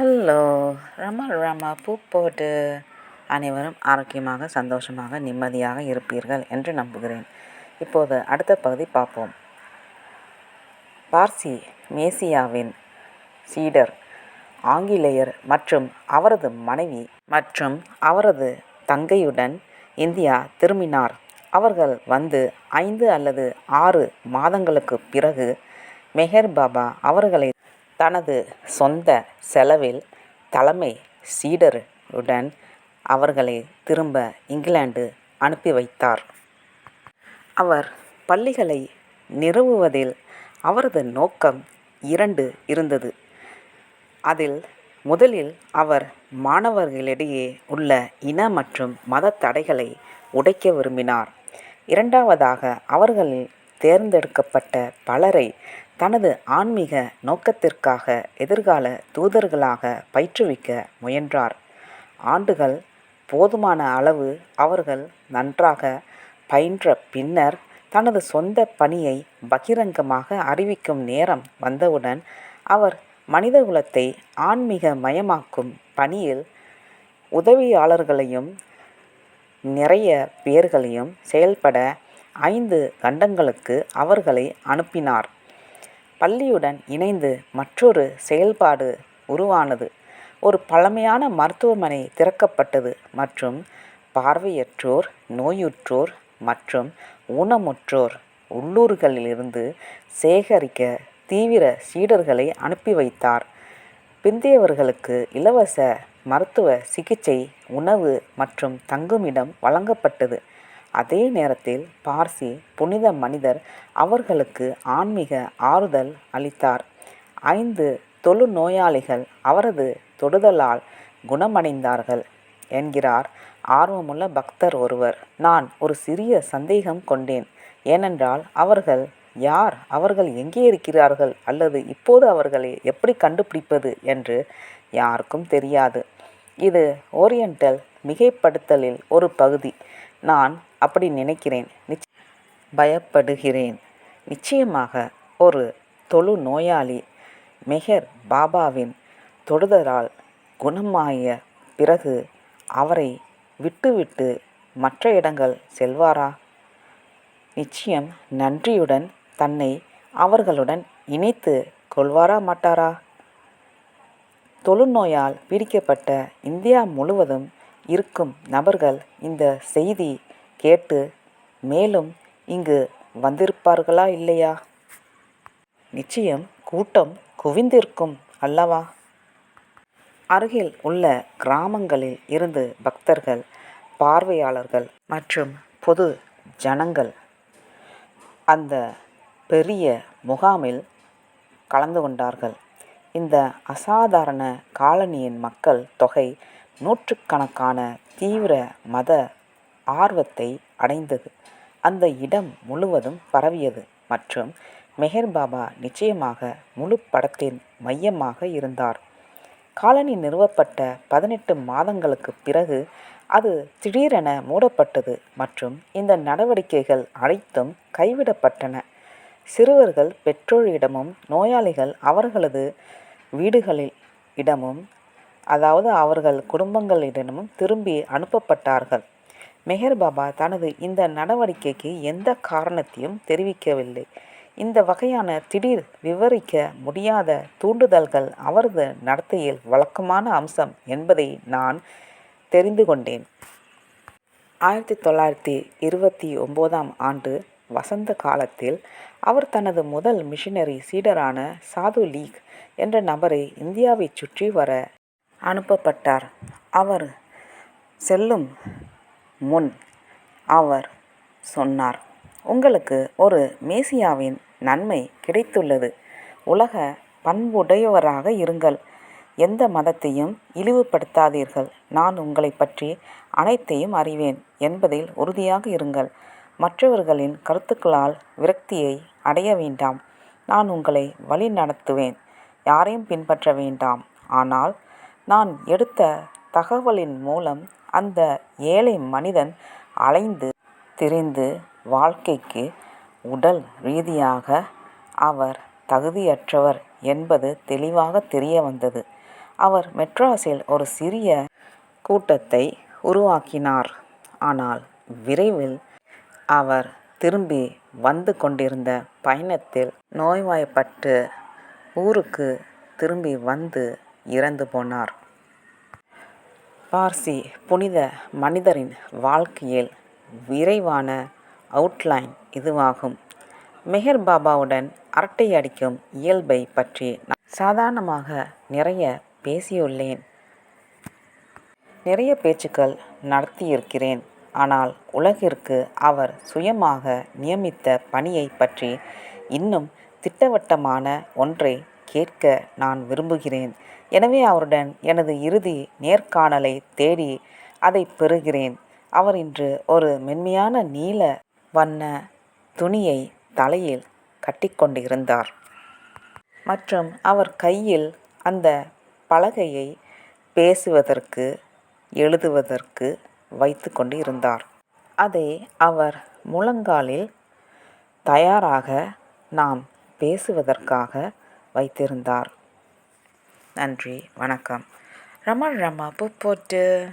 Hello ரம ரம பூ போட்டு அனைவரும் ஆரோக்கியமாக சந்தோஷமாக நிம்மதியாக இருப்பீர்கள் என்று நம்புகிறேன். இப்போது அடுத்த பகுதி பார்ப்போம். பார்சி மேசியாவின் சீடர் ஆங்கிலேயர் மற்றும் அவரது மனைவி மற்றும் அவரது தங்கையுடன் இந்தியா திரும்பினார். அவர்கள் வந்து ஐந்து அல்லது ஆறு மாதங்களுக்குப் பிறகு மெஹர் பாபா அவர்களை தனது சொந்த செலவில் தலைமை சீடருடன் அவர்களை திரும்ப இங்கிலாந்து அனுப்பி வைத்தார். அவர் பள்ளிகளை நிறுவுவதில் அவரது நோக்கம் இரண்டு இருந்தது. அதில் முதலில் அவர் மாணவர்களிடையே உள்ள இன மற்றும் மத தடைகளை உடைக்க விரும்பினார். இரண்டாவதாக அவர்களில் தேர்ந்தெடுக்கப்பட்ட பலரை தனது ஆன்மீக நோக்கத்திற்காக எதிர்கால தூதர்களாக பயிற்றுவிக்க முயன்றார். ஆண்டுகள் போதுமான அளவு அவர்கள் நன்றாக பயின்ற பின்னர் தனது சொந்த பணியை பகிரங்கமாக அறிவிக்கும் நேரம் வந்தவுடன் அவர் மனிதகுலத்தை ஆன்மீகமயமாக்கும் பணியில் உதவியாளர்களையும் நிறைய பேர்களையும் செயல்பட ஐந்து கண்டங்களுக்கு அவர்களை அனுப்பினார். பள்ளியுடன் இணைந்து மற்றொரு செயல்பாடு உருவானது. ஒரு பழமையான மருத்துவமனை திறக்கப்பட்டது மற்றும் பார்வையற்றோர் நோயுற்றோர் மற்றும் ஊனமுற்றோர் உள்ளூர்களிலிருந்து சேகரிக்க தீவிர சீடர்களை அனுப்பி வைத்தார். பிந்தையவர்களுக்கு இலவச மருத்துவ சிகிச்சை உணவு மற்றும் தங்குமிடம் வழங்கப்பட்டது. அதே நேரத்தில் பார்சி புனித மனிதர் அவர்களுக்கு ஆன்மீக ஆறுதல் அளித்தார். ஐந்து தொழு நோயாளிகள் அவரது தொடுதலால் குணமடைந்தார்கள் என்கிறார் ஆர்வமுள்ள பக்தர் ஒருவர். நான் ஒரு சிறிய சந்தேகம் கொண்டேன். ஏனென்றால் அவர்கள் யார்? அவர்கள் எங்கே இருக்கிறார்கள்? அல்லது இப்போது அவர்களை எப்படி கண்டுபிடிப்பது என்று யாருக்கும் தெரியாது. இது ஓரியண்டல் மிகைப்படுத்தலில் ஒரு பகுதி. நான் அப்படி நினைக்கிறேன். நிச் பயப்படுகிறேன். நிச்சயமாக ஒரு தொழு நோயாளி மெஹர் பாபாவின் தொடுதலால் குணமாய பிறகு அவரை விட்டுவிட்டு மற்ற இடங்கள் செல்வாரா? நிச்சயம் நன்றியுடன் தன்னை அவர்களுடன் இணைத்து கொள்வாரா மாட்டாரா? தொழுநோயால் பீடிக்கப்பட்ட இந்தியா முழுவதும் இருக்கும் நபர்கள் இந்த செய்தி கேட்டு மேலும் இங்கு வந்திருப்பார்களா இல்லையா? நிச்சயம் கூட்டம் குவிந்திருக்கும் அல்லவா? அருகில் உள்ள கிராமங்களில் இருந்து பக்தர்கள் பார்வையாளர்கள் மற்றும் பொது ஜனங்கள் அந்த பெரிய முகாமில் கலந்து கொண்டார்கள். இந்த அசாதாரண காலனியின் மக்கள் தொகை நூற்றுக்கணக்கான தீவிர மத ஆர்வத்தை அடைந்தது. அந்த இடம் முழுவதும் பரவியது மற்றும் மெஹர் பாபா நிச்சயமாக முழு படத்தின் மையமாக இருந்தார். காலனி நிறுவப்பட்ட பதினெட்டு மாதங்களுக்கு பிறகு அது திடீரென மூடப்பட்டது மற்றும் இந்த நடவடிக்கைகள் அனைத்தும் கைவிடப்பட்டன. சிறுவர்கள் பெற்றோரிடமும் நோயாளிகள் அவர்களது வீடுகளில் இடமும் அதாவது அவர்கள் குடும்பங்களிடமும் திரும்பி அனுப்பப்பட்டார்கள். மெஹர் பாபா தனது இந்த நடவடிக்கைக்கு எந்த காரணத்தையும் தெரிவிக்கவில்லை. இந்த வகையான திடீர் விவரிக்க முடியாத தூண்டுதல்கள் அவரது நடத்தையில் வழக்கமான அம்சம் என்பதை நான் தெரிந்து கொண்டேன். ஆயிரத்தி தொள்ளாயிரத்தி இருபத்தி ஒம்போதாம் ஆண்டு வசந்த காலத்தில் அவர் தனது முதல் மிஷினரி சீடரான சாது லீக் என்ற நபரை இந்தியாவைச் சுற்றி வர அனுப்பப்பட்டார். அவர் செல்லும் முன் அவர் சொன்னார் உங்களுக்கு ஒரு மேசியாவின் நன்மை கிடைத்துள்ளது. உலக பண்புடையவராக இருங்கள். எந்த மதத்தையும் இழிவுபடுத்தாதீர்கள். நான் உங்களை பற்றி அனைத்தையும் அறிவேன் என்பதில் உறுதியாக இருங்கள். மற்றவர்களின் கருத்துக்களால் விரக்தியை அடைய வேண்டாம். நான் உங்களை வழி நடத்துவேன் யாரையும் பின்பற்ற வேண்டாம். ஆனால் நான் எடுத்த தகவலின் மூலம் அந்த ஏழை மனிதன் அலைந்து திரிந்து வாழ்க்கைக்கு உடல் ரீதியாக அவர் தகுதியற்றவர் என்பது தெளிவாக தெரிய வந்தது. அவர் மெட்ராஸில் ஒரு சிறிய கூட்டத்தை உருவாக்கினார். ஆனால் விரைவில் அவர் திரும்பி வந்து கொண்டிருந்த பயணத்தில் நோய்வாய்ப்பட்டு ஊருக்கு திரும்பி வந்து இறந்து போனார். பார்சி புனித மனிதரின் வாழ்க்கையில் விரைவான அவுட்லைன் இதுவாகும். மெஹர் பாபாவுடன் அரட்டை அடிக்கும் இயல்பை பற்றி நான் சாதாரணமாக நிறைய பேசியுள்ளேன். நிறைய பேச்சுக்கள் நடத்தியிருக்கிறேன். ஆனால் உலகிற்கு அவர் சுயமாக நியமித்த பணியை பற்றி இன்னும் திட்டவட்டமான ஒன்றை கேட்க நான் விரும்புகிறேன். எனவே அவருடன் எனது இறுதி நேர்காணலை தேடி அதை பெறுகிறேன். அவர் இன்று ஒரு மென்மையான நீல வண்ண துணியை தலையில் கட்டிக்கொண்டிருந்தார் மற்றும் அவர் கையில் அந்த பலகையை பேசுவதற்கு எழுதுவதற்கு வைத்து கொண்டு இருந்தார் அதை அவர் முழங்காலில் தயாராக நாம் பேசுவதற்காக வைத்திருந்தார். நன்றி வணக்கம். ரம ரம பூ போட்டு.